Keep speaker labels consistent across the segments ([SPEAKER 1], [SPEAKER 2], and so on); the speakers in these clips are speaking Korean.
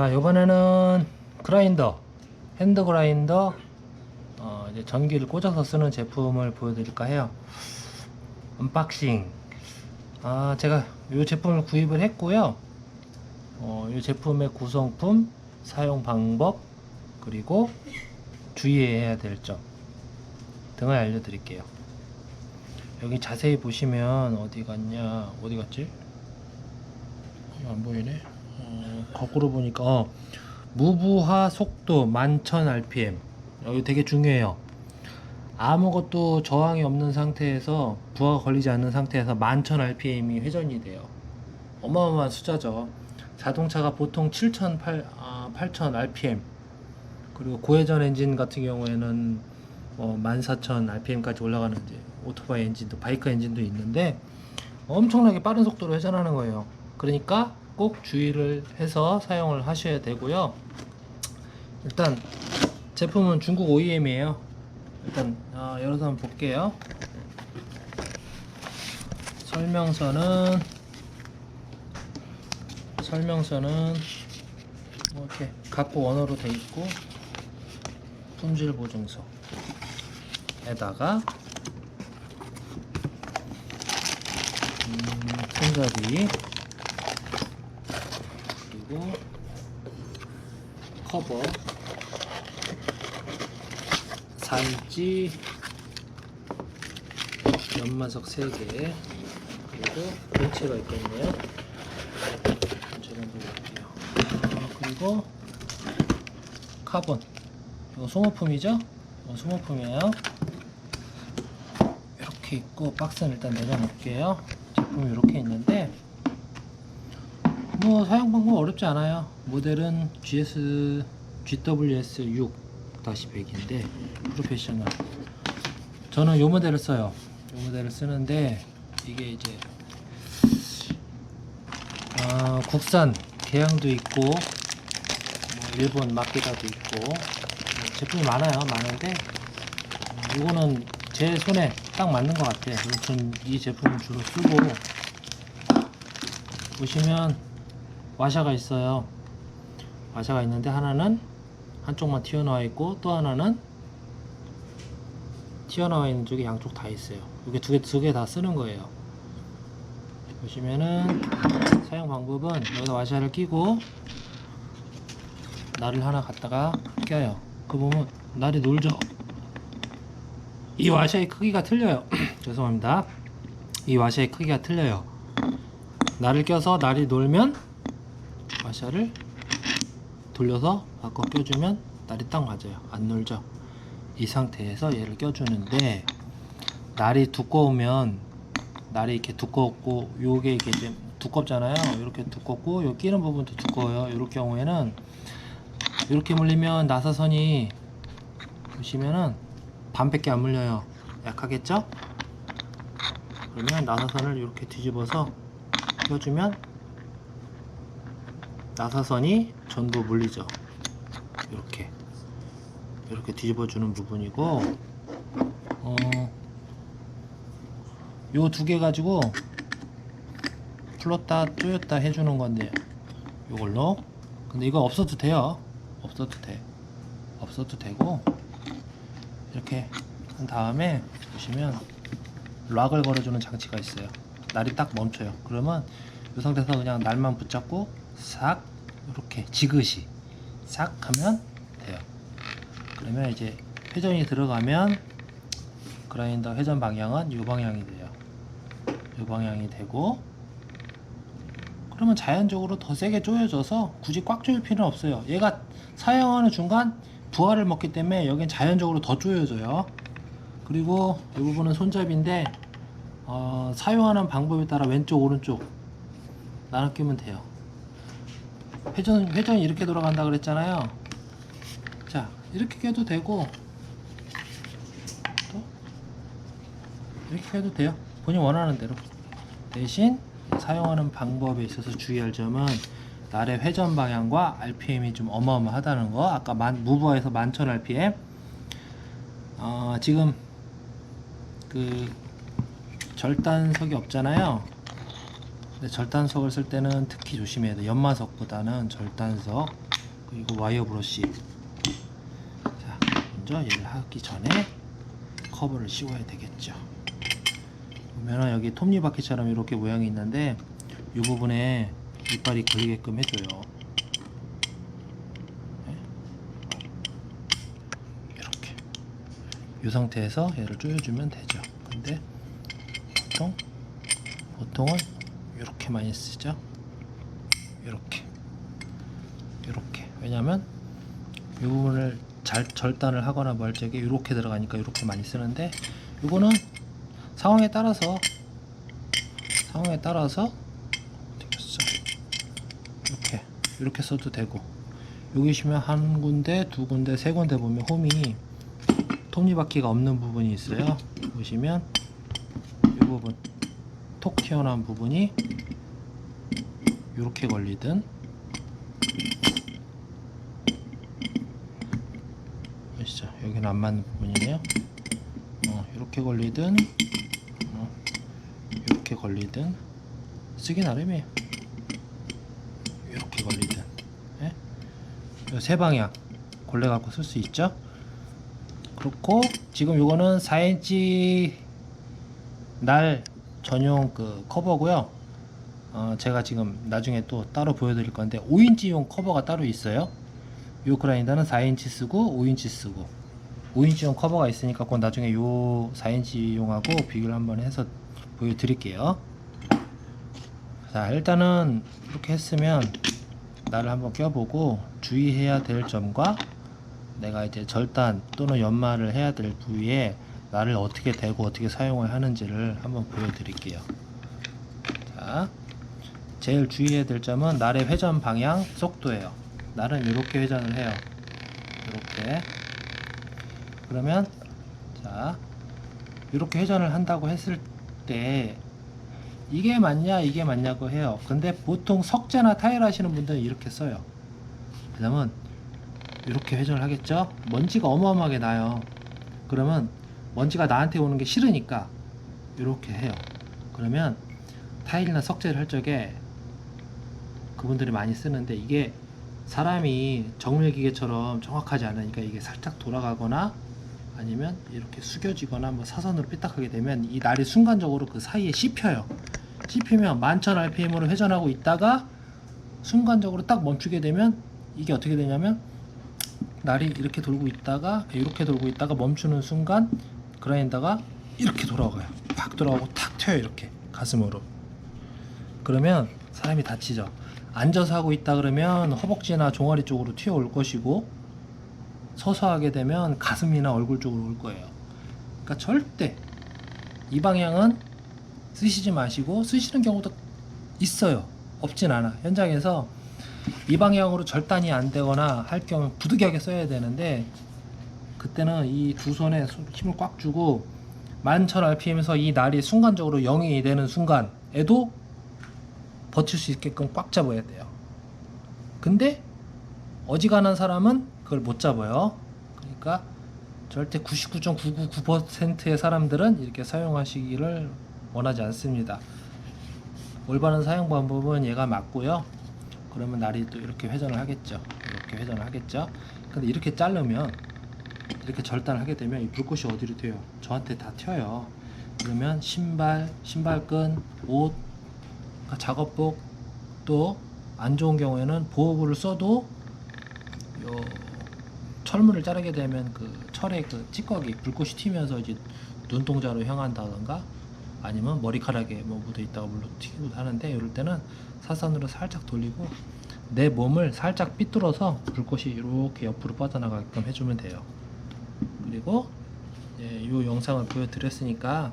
[SPEAKER 1] 자 이번에는 그라인더 핸드 그라인더 어, 이제 전기를 꽂아서 쓰는 제품을 보여드릴까 해요. 언박싱. 아 제가 이 제품을 구입을 했고요. 어, 이 제품의 구성품 사용 방법 그리고 주의해야 될 점 등을 알려드릴게요. 여기 자세히 보시면 어디 갔냐 어디 갔지? 이거 안 보이네 어, 거꾸로 보니까 어, 무부하 속도 11,000 rpm. 여기 되게 중요해요. 아무것도 저항이 없는 상태에서 부하가 걸리지 않는 상태에서 11,000 rpm이 회전이 돼요. 어마어마한 숫자죠. 자동차가 보통 7,000, 아, 8,000 rpm. 그리고 고회전 엔진 같은 경우에는 뭐14,000 rpm까지 올라가는 이제 오토바이 엔진도 바이크 엔진도 있는데 엄청나게 빠른 속도로 회전하는 거예요. 그러니까 꼭 주의를 해서 사용을 하셔야 되고요. 일단 제품은 중국 OEM이에요. 일단 아, 열어서 한번 볼게요. 설명서는 설명서는 뭐 이렇게 각고 원어로 돼 있고 품질 보증서. 에다가 음, 손잡이 그리고 커버 산지 연마석 3개 그리고 본체가 있겠네요. 본체를 한번 볼게요. 어, 그리고 카본. 이거 소모품이죠? 어, 소모품이에요. 이렇게 있고 박스는 일단 내려놓을게요. 제품이 이렇게 있는데 뭐 사용 방법 어렵지 않아요. 모델은 GS GWS 6-100인데 프로페셔널. 저는 이 모델을 써요. 이 모델을 쓰는데 이게 이제 아, 국산 개양도 있고 뭐 일본 마케다도 있고 뭐 제품이 많아요 많은데 음, 이거는 제 손에 딱 맞는 것 같아요. 그래서 전이 제품을 주로 쓰고 보시면 와샤가 있어요. 와샤가 있는데 하나는 한쪽만 튀어나와 있고 또 하나는 튀어나와 있는 쪽이 양쪽 다 있어요. 이게 두 개 두 개 다 쓰는 거예요. 보시면은 사용 방법은 여기다 와샤를 끼고 날을 하나 갖다가 껴요. 그 보면 날이 놀죠? 이 와샤의 크기가 틀려요. 죄송합니다. 이 와샤의 크기가 틀려요. 날을 껴서 날이 놀면 와샤를 돌려서 바꿔 껴주면 날이 딱 맞아요. 안 놀죠. 이 상태에서 얘를 껴주는데 날이 두꺼우면 날이 이렇게 두껍고 요게 이렇게 좀 두껍잖아요. 이렇게 두껍고 요 끼는 부분도 두꺼워요. 이럴 경우에는 이렇게 물리면 나사선이 보시면은 반밖에 안 물려요. 약하겠죠? 그러면 나사선을 이렇게 뒤집어서 껴주면 나사선이 전부 물리죠. 이렇게. 이렇게 뒤집어 주는 부분이고 어, 요 두 개 가지고 풀었다 조였다 해주는 건데 요걸로. 근데 이거 없어도 돼요. 없어도 돼. 없어도 되고 이렇게 한 다음에 보시면 락을 걸어주는 장치가 있어요. 날이 딱 멈춰요. 그러면 이 상태에서 그냥 날만 붙잡고 싹 이렇게 지그시 싹 하면 돼요. 그러면 이제 회전이 들어가면 그라인더 회전 방향은 이 방향이 돼요. 이 방향이 되고 그러면 자연적으로 더 세게 조여져서 굳이 꽉 조일 필요는 없어요. 얘가 사용하는 중간 부하를 먹기 때문에 여긴 자연적으로 더 조여져요. 그리고 이 부분은 손잡이인데 어, 사용하는 방법에 따라 왼쪽 오른쪽 나눠 끼면 돼요 회전 회전이 이렇게 돌아간다 그랬잖아요. 자 이렇게 껴도 되고 또 이렇게 껴도 돼요. 본인 원하는 대로. 대신 사용하는 방법에 있어서 주의할 점은 날의 회전 방향과 RPM이 좀 어마어마하다는 거. 아까 만, 무브에서 11,000 RPM. 어, 지금 그 절단석이 없잖아요 근데 절단석을 쓸 때는 특히 조심해야 돼. 연마석보다는 절단석 그리고 와이어 브러쉬. 자 먼저 얘를 하기 전에 커버를 씌워야 되겠죠. 보면은 여기 톱니바퀴처럼 이렇게 모양이 있는데 이 부분에 이빨이 걸리게끔 해줘요. 네. 이렇게. 이 상태에서 얘를 조여주면 되죠. 근데 보통 보통은 이렇게 많이 쓰죠? 이렇게. 이렇게. 왜냐면 이 부분을 잘 절단을 하거나 뭘 적에 이렇게 들어가니까 이렇게 많이 쓰는데 이거는 상황에 따라서 상황에 따라서 어떻게 써 이렇게. 이렇게 써도 되고. 여기 보시면 한 군데 두 군데 세 군데 보면 홈이 톱니바퀴가 없는 부분이 있어요. 보시면 이 부분 톡 튀어나온 부분이 이렇게 걸리든 보시죠? 여기는 안 맞는 부분이네요. 어, 이렇게 걸리든 어, 이렇게 걸리든 쓰기 나름이에요. 이렇게 걸리든 예? 요세 방향 골래 갖고 쓸 수 있죠? 그렇고 지금 요거는 4인치 날 전용 그 커버고요 어, 제가 지금 나중에 또 따로 보여드릴 건데 5인치용 커버가 따로 있어요. 요 그라인더는 4인치 쓰고 5인치 쓰고 5인치용 커버가 있으니까 그건 나중에 요 4인치용하고 비교를 한번 해서 보여드릴게요. 자 일단은 이렇게 했으면 나를 한번 껴보고 주의해야 될 점과 내가 이제 절단 또는 연마를 해야 될 부위에 나를 어떻게 대고 어떻게 사용을 하는지를 한번 보여드릴게요. 자, 제일 주의해야 될 점은 날의 회전 방향 속도예요. 날은 이렇게 회전을 해요. 이렇게. 그러면 자, 이렇게 회전을 한다고 했을 때 이게 맞냐 이게 맞냐고 해요. 근데 보통 석재나 타일 하시는 분들은 이렇게 써요. 그러면 이렇게 회전을 하겠죠? 먼지가 어마어마하게 나요. 그러면 먼지가 나한테 오는 게 싫으니까 이렇게 해요. 그러면 타일이나 석재를 할 적에 그분들이 많이 쓰는데 이게 사람이 정밀기계처럼 정확하지 않으니까 이게 살짝 돌아가거나 아니면 이렇게 숙여지거나 뭐 사선으로 삐딱하게 되면 이 날이 순간적으로 그 사이에 씹혀요. 씹히면 만천 RPM으로 회전하고 있다가 순간적으로 딱 멈추게 되면 이게 어떻게 되냐면 날이 이렇게 돌고 있다가 이렇게 돌고 있다가 멈추는 순간 그라인더가 이렇게 돌아가요. 팍 돌아가고 탁 튀어요 이렇게 가슴으로. 그러면 사람이 다치죠. 앉아서 하고 있다 그러면 허벅지나 종아리 쪽으로 튀어올 것이고 서서 하게 되면 가슴이나 얼굴 쪽으로 올 거예요. 그러니까 절대 이 방향은 쓰시지 마시고 쓰시는 경우도 있어요. 없진 않아. 현장에서 이 방향으로 절단이 안 되거나 할 경우 부득이하게 써야 되는데 그때는 이 두 손에 손- 힘을 꽉 주고 11,000 RPM에서 이 날이 순간적으로 0이 되는 순간에도 버틸 수 있게끔 꽉 잡아야 돼요. 근데 어지간한 사람은 그걸 못 잡아요. 그러니까 절대 99.999%의 사람들은 이렇게 사용하시기를 원하지 않습니다. 올바른 사용 방법은 얘가 맞고요. 그러면 날이 또 이렇게 회전을 하겠죠. 이렇게 회전을 하겠죠. 근데 이렇게 자르면 이렇게 절단을 하게 되면 이 불꽃이 어디로 튀어요? 저한테 다 튀어요. 그러면 신발, 신발끈, 옷, 그러니까 작업복 또 안 좋은 경우에는 보호구를 써도 요 철문을 자르게 되면 그 철의 그 찌꺼기 불꽃이 튀면서 이제 눈동자로 향한다던가 아니면 머리카락에 뭐 묻어 있다가 물로 튀기도 하는데 이럴 때는 사선으로 살짝 돌리고 내 몸을 살짝 삐뚤어서 불꽃이 이렇게 옆으로 뻗어나가게끔 해주면 돼요. 그리고 이 영상을 보여드렸으니까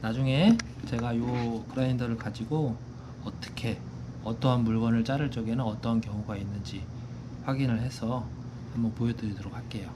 [SPEAKER 1] 나중에 제가 요 그라인더를 가지고 어떻게 어떠한 물건을 자를 적에는 어떠한 경우가 있는지 확인을 해서 한번 보여드리도록 할게요.